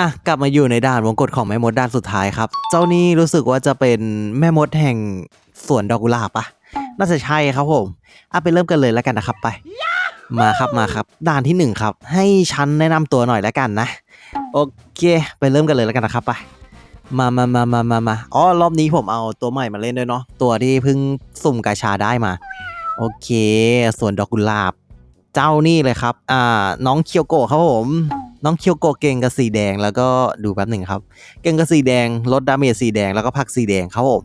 อะกลับมาอยู่ในด่านวงกฎของแม่มดด่านสุดท้ายครับ เจ้านี่รู้สึกว่าจะเป็นแม่มดแห่งสวนดอกกุหลาบปะน่าจะใช่ครับผมอะไปเริ่มกันเลยแล้วกันนะครับไป มาครับมาครับ ด่านที่หนึ่งครับ ให้ฉันแนะนำตัวหน่อยแล้วกันนะ โอเค ไปเริ่มกันเลยแล้วกันนะครับไปมามามามามามาอ๋อรอบนี้ผมเอาตัวใหม่มาเล่นด้วยเนาะตัวที่เพิ่งสุ่มกาชาได้มา โอเค ส่วนดอกกุหลาบ เจ้านี่เลยครับ อ่า น้องเคียวโกะครับผม น้องเคียวโกเก่งกับสีแดงแล้วก็ดูแป๊บหนึ่งครับ เก่งกับสีแดงลดดาเมจสีแดงแล้วก็พักสีแดงครับผม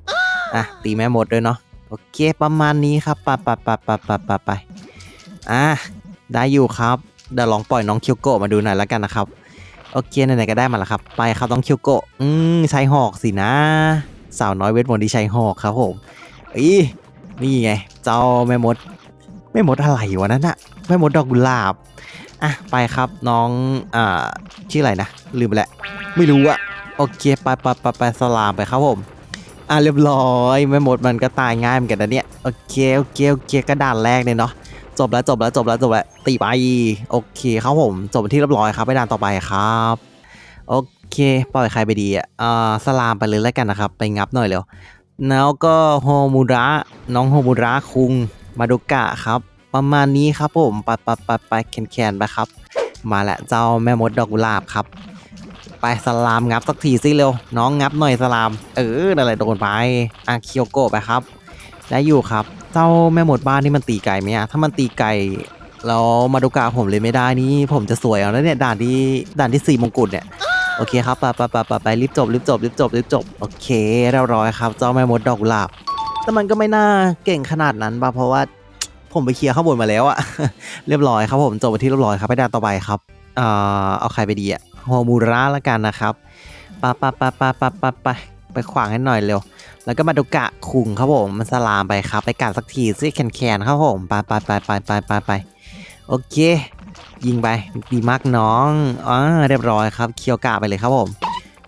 อะตีแม่หมดด้วยเนาะโอเคประมาณนี้ครับไปไปไปไปไปไปไปอะได้อยู่ครับเดี๋ยวลองปล่อยน้องเคียวโกมาดูหน่อยแล้วกันนะครับโอเคไหนๆก็ได้มาแล้วครับ ไปครับน้องเคียวโกอืมใช้หอกสินะ สาวน้อยเวทมนต์ที่ใช้หอกครับผมอีนี่ไง เจ้าแม่มดแม่มดอะไรวะนั่นอะแม่มดดอกกุหลาบ อะไปครับน้องอ่าชื่ออะไรนะลืมไปแล้วไม่รู้อะโอเคไปไปไปไปสลามไปครับผมอะเรียบร้อยแม่หมดมันก็ตายง่ายเหมือนกันนะเนี่ยโอเคโอเคโอเคก็ด่านแรกเนี่ยเนาะจบแล้วจบแล้วจบแล้วจบแล้วตีไปโอเคครับผมจบที่เรียบร้อยครับไปด่านต่อไปครับโอเคปล่อยใครไปดีอะอ่าสลามไปเลยแล้วกันนะครับ ไปงับหน่อยเร็วแล้วก็โฮมูระน้องโฮมูระคุงมาดุกะครับ ประมาณนี้ครับผมไปไปไปไปแคนแคนไปครับ มาแล้วเจ้าแม่มดดอกกุหลาบครับ ไปสลามงับสักทีสิเร็ว น้องงับหน่อยสลาม เออนั่นแหละโดนไปอะเคียวโกะไปครับได้อยู่ครับ เจ้าแม่มดบ้านนี่มันตีไก่ไหมอะถ้ามันตีไก่แล้วมาดุกะผมเลยไม่ได้นี่ผมจะสวยเอาแล้วเนี่ยด่านที่ด่านที่สี่มงกุฎเนี่ยโอเคครับไปไปไปไปไปรีบจบรีบจบรีบจบรีบจบโอเคเรียบร้อยครับ เจ้าแม่มดดอกกุหลาบแต่มันก็ไม่น่าเก่งขนาดนั้นป่ะเพราะว่า ผมไปเคลียร์ข้างบนมาแล้วอะเรียบร้อยครับผมจบไปที่เรียบร้อยครับไปด่านต่อไปครับเอ่อเอาใครไปดีอะโฮมูระละกันนะครับปะปะปะปะปะปะปไปขวางให้หน่อยเร็ว แล้วก็มาดูกะคุงครับผมมันสลามไปครับ ไปกัดสักทีซิแขนแคนครับผมไปไปไปไปไปไปไปโอเค ยิงไปดีมากน้องอ๋อเรียบร้อยครับ เคียวกะไปเลยครับผม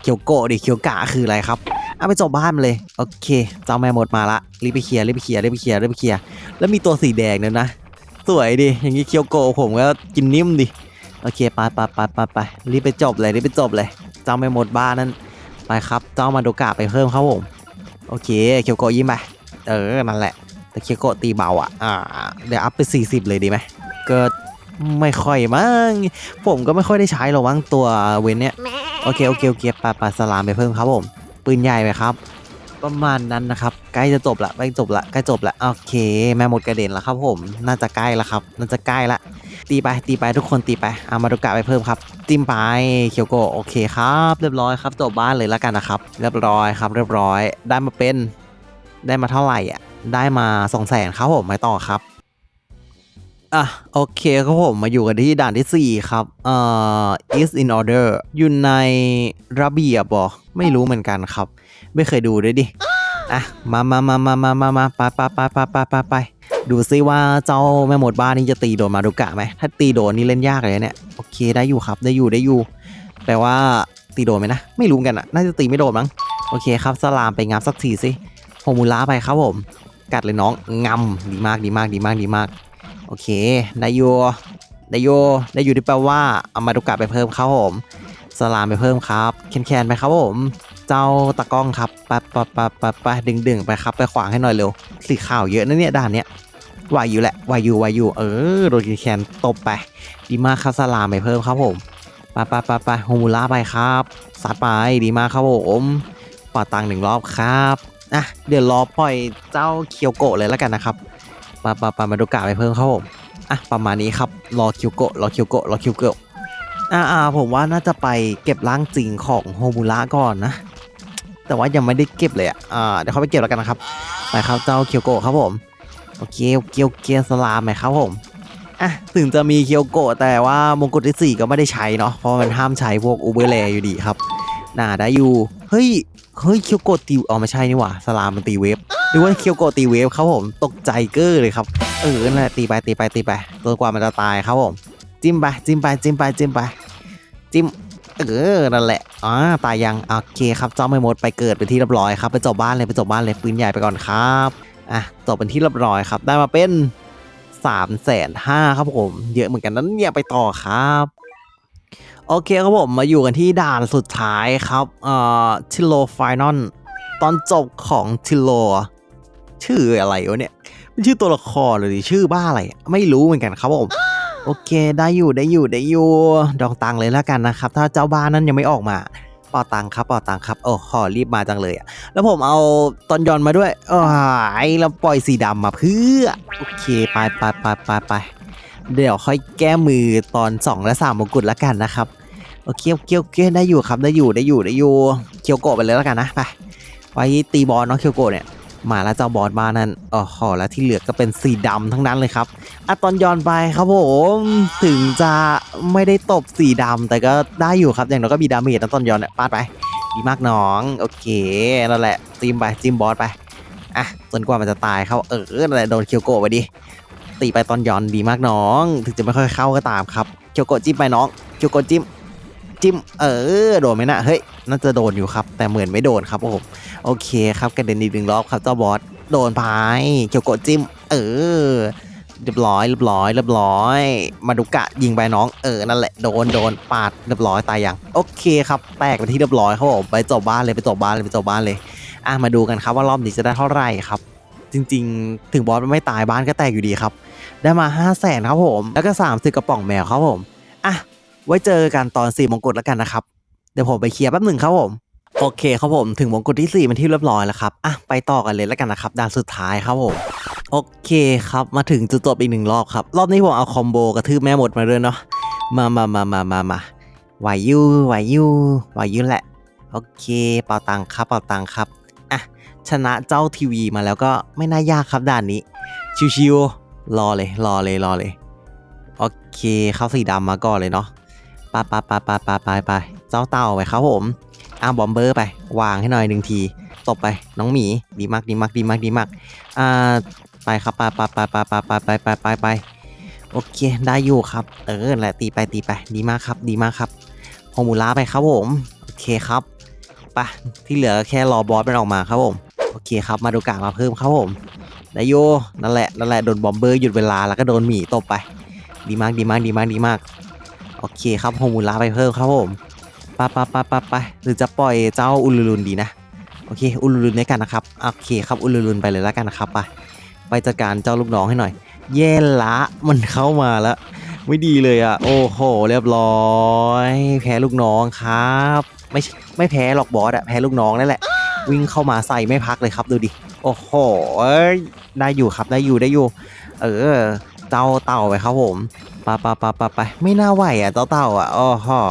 เคียวโกะดิเคียวกะคืออะไรครับ เอาไปจบบ้านมาเลย โอเคเจ้าแม่หมดมาละรีบไปเคลียร์รีบไปเคลียร์รีบไปเคลียร์รีบไปเคลียร์แล้วมีตัวสีแดงเนี่ยนะ สวยดิ อย่างนี้เคียวโกผมก็กินนิ่มดิ โอเคไปไปไปไปไปรีบไปจบเลยรีบไปจบเลย เจ้าแม่หมดบ้านนั้นไปครับ เจ้ามาโดกะไปเพิ่มครับผม โอเค เคียวโกยิ้มไป เออ นั่นแหละ แต่เคียวโกตีเบาอะ อ่า เดี๋ยวอัพไป 40 เลยดีไหมเก็ไม่ค่อยมั้ง ผมก็ไม่ค่อยได้ใช้หรอกมั้งตัวเวนเนี้ยโอเคโอเคโอเคปาปาสลามไปเพิ่มครับผม ปืนใหญ่ไหมครับ ประมาณนั้นนะครับ ใกล้จะจบละใกล้จบละใกล้จบละโอเค แม่หมดกระเด็นแล้วครับผม น่าจะใกล้ละครับ น่าจะใกล้ละตีไปตีไปทุกคนตีไปเอามาดูกะไปเพิ่มครับจิ้มไปเคียวโกโอเคครับ เรียบร้อยครับจบบ้านเลยแล้วกันนะครับ เรียบร้อยครับ เรียบร้อยได้มาเป็นได้มาเท่าไหร่อะได้มา2 0 0 0 0 0ครับผมไปต่อครับ อะโอเคครับผมมาอยู่กันที่ด่านที่ 4 ครับเอ่อ is in order อยู่ในระเบียบบอไม่รู้เหมือนกันครับ ไม่เคยดูด้วยดิอะมามามามามามามาไปไปไปไปไปไปไปดูซิว่าเจ้าแม่หมดบ้านนี่จะตีโดนมาดูกะไหมถ้าตีโดนนี่เล่นยากเลยเนี่ยโอเคได้อยู่ครับได้อยู่ได้อยู่แปลว่าตีโดนไหมนะ ไม่รู้เหมือนกันอะน่าจะตีไม่โดนมั้งโอเคครับสลามไปงับสักทีสิโฮมูล่าไปครับผม กัดเลยน้องงำดีมากดีมากดีมากดีมาก โอเคได้อยู่ได้อยู่ได้อยู่ที่แปลว่าเอามาดูกะไปเพิ่มครับผมสลามไปเพิ่มครับแคนแคนไปครับผม เจ้าตะก้องครับไปไปไปไปไปดึงดึงไปครับไปขวางให้หน่อยเร็วสีขาวเยอะนะเนี่ยด่านเนี้ยวายอยู่แหละวายอยู่วายอยู่เออโดนแคนตบไปดีมากครับสลามไปเพิ่มครับผมไปไปไปไปโฮมูล่าไปครับสัดไปดีมากครับผมปาตังหนึ่งรอบครับอะเดี๋ยวรอปล่อยเจ้าเคียวโกะเลยแล้วกันนะครับ ปาปาปามาดูกะไปเพิ่มครับผมอะประมาณนี้ครับรอเคียวโกะรอเคียวโกะรอเคียวโกะอ่าอ่าผมว่าน่าจะไปเก็บร่างจริงของโฮมูล่าก่อนนะ แต่ว่ายังไม่ได้เก็บเลยอะอ่าเดี๋ยวเขาไปเก็บแล้วกันนะครับไปครับเจ้าเคียวโกะครับผมโอเคโอเคโอเคสลามไหมครับผมอะถึงจะมีเคียวโกะแต่ว่ามงกุฎที่4ก็ไม่ได้ใช้เนาะเพราะมันห้ามใช้พวกอูเบอร์แลอยู่ดีครับน่าได้อยู่เฮ้ย เฮ้ยเคียวโกตีอ๋อไม่ใช่นี่หว่าสลามมันตีเวฟหรือว่าเคียวโกตีเวฟครับผมตกใจเก้อเลยครับเออนั่นแหละตีไปตีไปตีไปตัวกว่ามันจะตายครับผมจิ้มไปจิ้มไปจิ้มไปจิ้มไปจิ้มเออนั่นแหละอ่าตายยังโอเคครับเจ้าไม่หมดไปเกิดเป็นที่เรียบร้อยครับไปจบบ้านเลยไปจบบ้านเลยปืนใหญ่ไปก่อนครับอะจบเป็นที่เรียบร้อยครับ ได้มาเป็นสามแสนห้าครับผม เยอะเหมือนกันนั้นเนี่ยไปต่อครับ โอเคครับผมมาอยู่กันที่ด่านสุดท้ายครับเอ่อทิโลไฟนอลตอนจบของทิโล ชื่ออะไรวะเนี่ยมันชื่อตัวละครหรือชื่อบ้าอะไร ไม่รู้เหมือนกันครับผมโอเค ได้อยู่ได้อยู่ได้อยู่ดองตังเลยแล้วกันนะครับ ถ้าเจ้าบ้านนั้นยังไม่ออกมาเป่าตังครับเป่าตังครับโอ้ขอรีบมาจังเลยอะแล้วผมเอาตอนยอนมาด้วยโอ้ยเราปล่อยสีดำมาเพื่อโอเคไปไปไปไปไปเดี๋ยวค่อยแก้มือตอน 2 และ3มงกุฎแล้วกันนะครับ อเคโอเคโอเคได้อยู่ครับได้อยู่ได้อยู่ได้อยู่เคียวโกะไปเลยแล้วกันนะไปไปตีบอลเนาะเคียวโกะเนี่ยมาแล้วเจ้าบอสบ้านั่นอ๋อหอแล้วที่เหลือก็เป็นสีดำทั้งนั้นเลยครับอะตอนย้อนไปครับผมถึงจะไม่ได้ตบสีดำแต่ก็ได้อยู่ครับอย่างน้อยก็มีดาเมจตอนย้อนเนี่ยปาดไปดีมากน้องโอเคนั่นแหละจิ้มไปจิ้มบอสไปอะจนกว่ามันจะตายเขาเออนั่นแหละโดนเคียวโกะไปดิตีไปตอนย้อนดีมากน้อง ถึงจะไม่ค่อยเข้าก็ตามครับเคียวโกะจิ้มไปน้องเคียวโกะจิ้ม จิ้มเออโดนไหมนะเฮ้ยน่าจะโดนอยู่ครับ แต่เหมือนไม่โดนครับผมโอเคครับกระเด็นอีกหนึ่งรอบครับเจ้าบอสโดนไปเกียวโกจิ้ม เออเรียบร้อยเรียบร้อยเรียบร้อย มาดุกะยิงไปน้องเออนั่นแหละโดนโดนปาดเรียบร้อยตายอยังโอเคครับแตกไปที่เรียบร้อยครับผมไปจบบ้านเลยไปจบบ้านเลยไปจบบ้านเลยอะมาดูกันครับว่ารอบนี้จะได้เท่าไหร่ครับ จริง ๆ ถึงบอสไม่ตายบ้านก็แตกอยู่ดีครับ ได้มา 5 0 0แสนครับผม แล้วก็ 30 กระป๋องแมวครับผม ไว้เจอกันตอนสี่มงกุฎแล้วกันนะครับ เดี๋ยวผมไปเคลียร์แป๊บหนึ่งครับผม โอเคครับผมถึงมงกุฎที่4เป็นที่เรียบร้อยแล้วครับ อะ ไปต่อกันเลยแล้วกันนะครับด่านสุดท้ายครับผม โอเคครับมาถึงจุดจบอีกหนึ่งรอบครับ รอบนี้ผมเอาคอมโบกระทืบแม่หมดมาด้วยเนาะมามามามามามาไหวยูไหวยูไหวยูแหละ โอเค เป่าตังครับเป่าตังครับอะชนะเจ้าทีวีมาแล้วก็ไม่น่ายากครับด่านนี้ ชิวๆรอเลยรอเลยรอเลย โอเคเข้าสีดำมาก่อนเลยเนาะ ไปไปไปไปไปไปไปเจ้าเต่าไปครับผมอ้าบอมเบอร์ไป วางให้หน่อยหนึ่งทีตบไปน้องหมีดีมากดีมากดีมากดีมากอ่าไปครับไปไปไปไปไปไปไปไปไปไปโอเคได้อยู่ครับ เออแหละตีไปตีไปดีมากครับ ดีมากครับโฮมูล่าไปครับผมโอเคครับไปที่เหลือแค่รอบอสมันออกมาครับผมโอเคครับมาดูกามาเพิ่มครับผมได้โยนั่นแหละนั่นแหละโดนบอมเบอร์หยุดเวลาแล้วก็โดนหมีตบไป ดีมากดีมากดีมากดีมาก โอเคครับโฮมูล่าไปเพิ่มครับผมไปไปไปไปไปหรือจะปล่อยเจ้าอุลุลุนดีนะโอเคอุลุลุนด้วยกันนะครับโอเคครับอุลุลุนไปเลยแล้วกันนะครับไปไปจัดการเจ้าลูกน้องให้หน่อย เย่ละมันเข้ามาแล้ว ไม่ดีเลยอะโอ้โหเรียบร้อย แพ้ลูกน้องครับ ไม่ไม่แพ้หรอกบอสอะแพ้ลูกน้องนั่นแหละ วิ่งเข้ามาใส่ไม่พักเลยครับดูดิโอ้โหได้อยู่ครับได้อยู่ได้อยู่ เออเจ้าเต่าไปครับผม ปไปไปไปไปไม่น่าไหวอะเจ้าเต่าอะอ๋อฮอ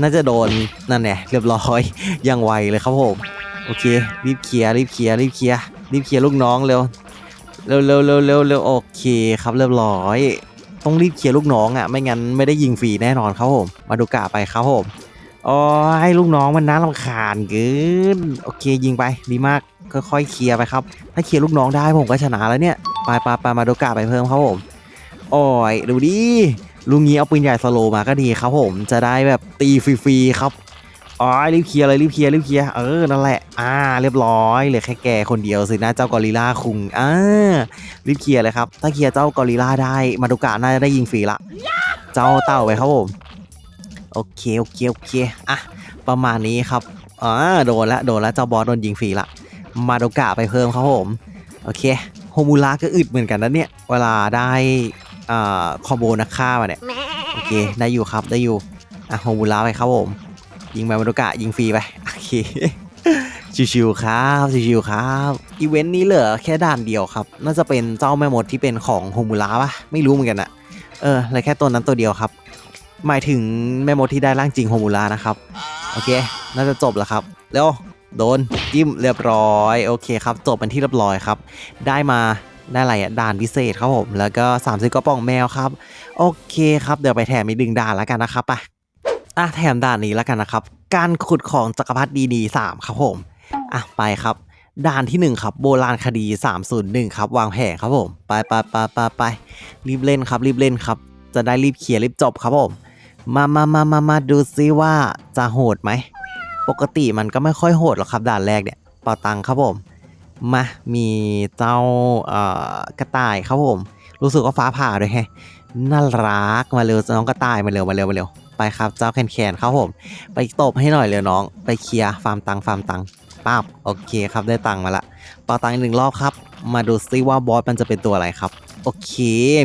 น่าจะโดนนั่นแหละเรียบร้อยยังไวเลยครับผมโอเค รีบเคลียร์รีบเคลียร์รีบเคลียร์รีบเคลียร์ลูกน้องเร็วเร็วเร็วเร็วเร็วเร็วโอเคครับเรียบร้อย ต้องรีบเคลียร์ลูกน้องอะไม่งั้นไม่ได้ยิงฟรีแน่นอนครับผมมาดูกะไปครับผมอ๋อให้ลูกน้องมันน่ารำคาญเกินโอเคยิงไปดีมากค่อยๆเคลียร์ไปครับ ถ้าเคลียร์ลูกน้องได้ผมก็ชนะแล้วเนี่ยไปไปไปมาดูกะไปเพิ่มครับผม โอ้ยดูดิลุงงี้เอาปืนใหญ่สโลมาก็ดีครับผมจะได้แบบตีฟรีๆครับอ๋อรีบเคลียร์เลยรีบเคลียร์รีบเคลียร์เออนั่นแหละอ่าเรียบร้อยเหลือแค่แกคนเดียวสินะเจ้ากอริลลาคุงอ่ารีบเคลียร์เลยครับ ถ้าเคลียร์เจ้ากอริลลาได้มาดูกะน่าจะได้ยิงฟรีละ เจ้าเต่าไปครับผมโอเคโอเคโอเคอะประมาณนี้ครับอ่าโดนละโดนละเจ้าบอสโดนยิงฟรีละ มาดูกะไปเพิ่มครับผมโอเคโฮมูระก็อึดเหมือนกันนะเนี่ย เวลาได้ อ่าคอมโบนักฆ่ามาเนี่ยโอเคได้อยู่ครับได้อยู่อะโฮมูระไปครับผมยิงไปมารุกะยิงฟรีไปโอเคชิวๆครับชิวๆครับอีเวนต์นี้เหลือแค่ด่านเดียวครับ น่าจะเป็นเจ้าแม่มดที่เป็นของโฮมูระปะไม่รู้เหมือนกันอะเออเหลยแค่ตัวนั้นตัวเดียวครับ หมายถึงแม่มดที่ได้ร่างจริงโฮมูระนะครับโอเค น่าจะจบแล้วครับเร็วโดนจิ้มเรียบร้อย โอเคครับ จบเป็นที่เรียบร้อยครับ ได้มา ได้อะไรอะด่านพิเศษครับผม แล้วก็30กระป๋องแมวครับ โอเคครับ เดี๋ยวไปแถมอีกหนึ่งด่านแล้วกันนะครับไปอะแถมด่านนี้แล้วกันนะครับ การขุดของจักรพรรดิดีดีสามครับผม อะไปครับ ด่านที่หนึ่งครับ โบราณคดี 301 ครับ วางแผงครับผม ไปไปไปไปไปรีบเล่นครับรีบเล่นครับ จะได้รีบเคลียร์รีบจบครับผม มามามามามาดูซิว่าจะโหดไหม ปกติมันก็ไม่ค่อยโหดหรอกครับด่านแรกเนี่ยเป่าตังค์ครับผม มามีเจ้าเอ่อกระต่ายครับผม รู้สึกว่าฟ้าผ่าด้วยแฮะน่ารักมาเร็วน้องกระต่ายมาเร็วมาเร็วมาเร็วไปครับ เจ้าแคนแคนครับผม ไปตบให้หน่อยเลยน้อง ไปเคลียร์ฟาร์มตังค์ฟาร์มตังค์ป้าบโอเคครับได้ตังค์มาละเป่าตังอีกหนึ่งรอบครับ มาดูซิว่าบอสมันจะเป็นตัวอะไรครับ โอเค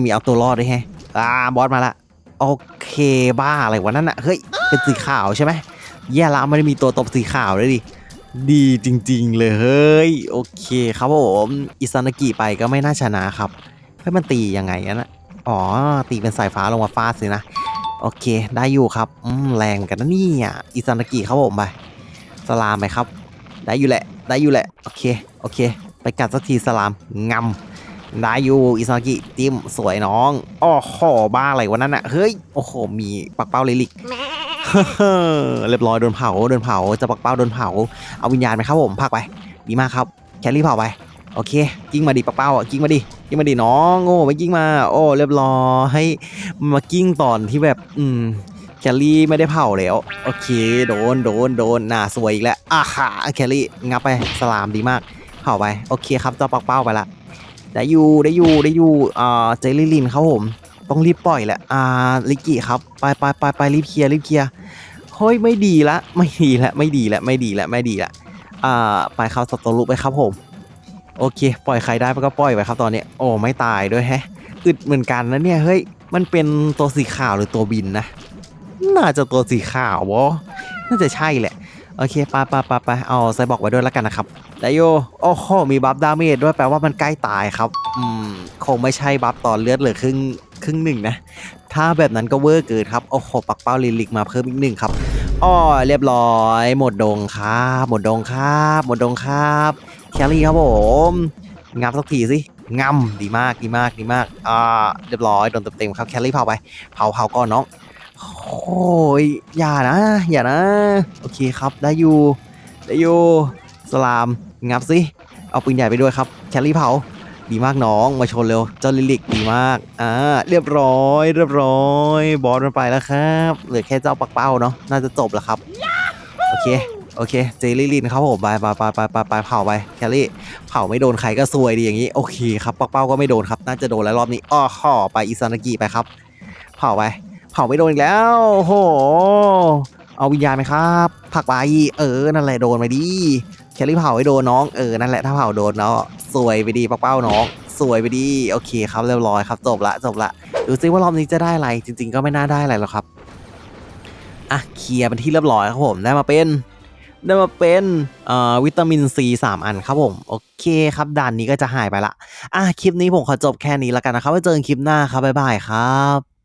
มีเอาตัวรอดด้วยแฮะอ่าบอสมาละโอเคบ้าอะไรวะนั่นอะเฮ้ยเป็นสีขาวใช่ไหมแย่ละไม่ได้มีตัวตบสีขาวเลยดิ ดีจริงๆเลยเฮ้ย โอเคครับผมอิซานากิไปก็ไม่น่าชนะครับเฮ้มันตียังไงอะนะอ๋อ ตีเป็นสายฟ้าลงมาฟาดสินะ โอเค ได้อยู่ครับอืมแรงกันนะนี่ยอิซานากิครับผมไปสลามไปครับ ได้อยู่แหละ ได้อยู่แหละ โอเค โอเค ไปกัดสักทีสลามงำได้อยู่อิซานากิจิ้มสวยน้องอ้อขอบ้าอะไรวะนั่นอะเฮ้ย โอ้โห มีปักเป้าเลิลิก เรียบร้อยโดนเผาโดนเผาจะปักเป้าโดนเผาเอาวิญญาณไปครับผมพักไปดีมากครับแคลรี่เผาไปโอเคกิ้งมาดิปักเป้าอะกิ้งมาดิกิ้งมาดิน้องโง่ไม่กิ้งมา โอ้เรียบร้อยให้มากิ้งตอนที่แบบอืมแคลรี่ไม่ได้เผาแล้วโอเคโดนโดนโดนน่าสวยอีกแล้วอ่าฮะแคลรี่งับไปสลามดีมากเผาไปโอเคครับจ้าปักเป้าไปละได้อยู่ได้อยู่ได้อยู่อ่าเจลลี่ลินครับผม ต้องรีบปล่อยแหละ อ่า ลิกกี้ครับ ไปไปไปไปรีบเคลียร์รีบเคลียร์ เฮ้ย ไม่ดีละ ไม่ดีละ ไม่ดีละ ไม่ดีละ ไม่ดีละ อ่า ไปเข้าสตอรุไปครับผม โอเค ปล่อยใครได้ก็ปล่อยไปครับตอนนี้ โอ้ ไม่ตายด้วยแฮะ อึดเหมือนกันนะเนี่ย เฮ้ย มันเป็นตัวสีขาวหรือตัวบินนะ น่าจะตัวสีขาววะน่าจะใช่แหละ โอเคไปไปไปไปเอาไซบอกไว้ด้วยแล้วกันนะครับได้โย โอ้โห มีบัฟดาเมจด้วยแปลว่ามันใกล้ตายครับ อืม คงไม่ใช่บัฟตอนเลือดเหลือครึ่ง ครึ่งหนึ่งนะ ถ้าแบบนั้นก็เวอร์เกินครับ โอ้โห ปักเป้าลิลิกมาเพิ่มอีกหนึ่งครับอ้อเรียบร้อย หมดดงครับ หมดดงครับ หมดดงครับแคลรี่ครับผมงับสักทีสิงำดีมากดีมากดีมาก อ่า เรียบร้อย โดนเต็มๆครับ แคลรี่เผาไป เผาเผาก่อนน้อง โอ้ย อย่านะ อย่านะ โอเคครับ ได้อยู่ ได้อยู่ สลาม งับสิ เอาปืนใหญ่ไปด้วยครับ แคลรี่เผา ดีมากน้องมาชนเร็วเจ้าลิลิกดีมากอ่าเรียบร้อย เรียบร้อย บอสมันไปแล้วครับเหลือแค่เจ้าปักเป้าเนาะน่าจะจบแล้วครับโอเคโอเคเจลลี่ลินครับผมไปไปไปไปไปไปเผาไปแคลรี่เผาไม่โดนใครก็ซวยดีอย่างนี้โอเคครับปักเป้าก็ไม่โดนครับน่าจะโดนแล้วรอบนี้อ้อห่อไปอิซานากิไปครับ เผาไปเผาไม่โดนอีกแล้วโอ้โห เอาวิญญาณไหมครับผักไปเออ นั่นแหละโดนไปดิแคลรี่เผาให้โดนน้องเออนั่นแหละถ้าเผาโดนเนาะสวยไปดีปักเป้าน้องสวยไปดีโอเคครับเรียบร้อยครับจบละจบละดูซิว่ารอบนี้จะได้อะไรจริง ๆ ก็ไม่น่าได้อะไรหรอกครับอะเคลียร์เป็นที่เรียบร้อยครับผมได้มาเป็นได้มาเป็นเอ่อวิตามินซีสามอันครับผม โอเคครับด่านนี้ก็จะหายไปละอะคลิปนี้ผมขอจบแค่นี้แล้วกันนะครับไว้เจอกันคลิปหน้าครับบ๊ายบายครับ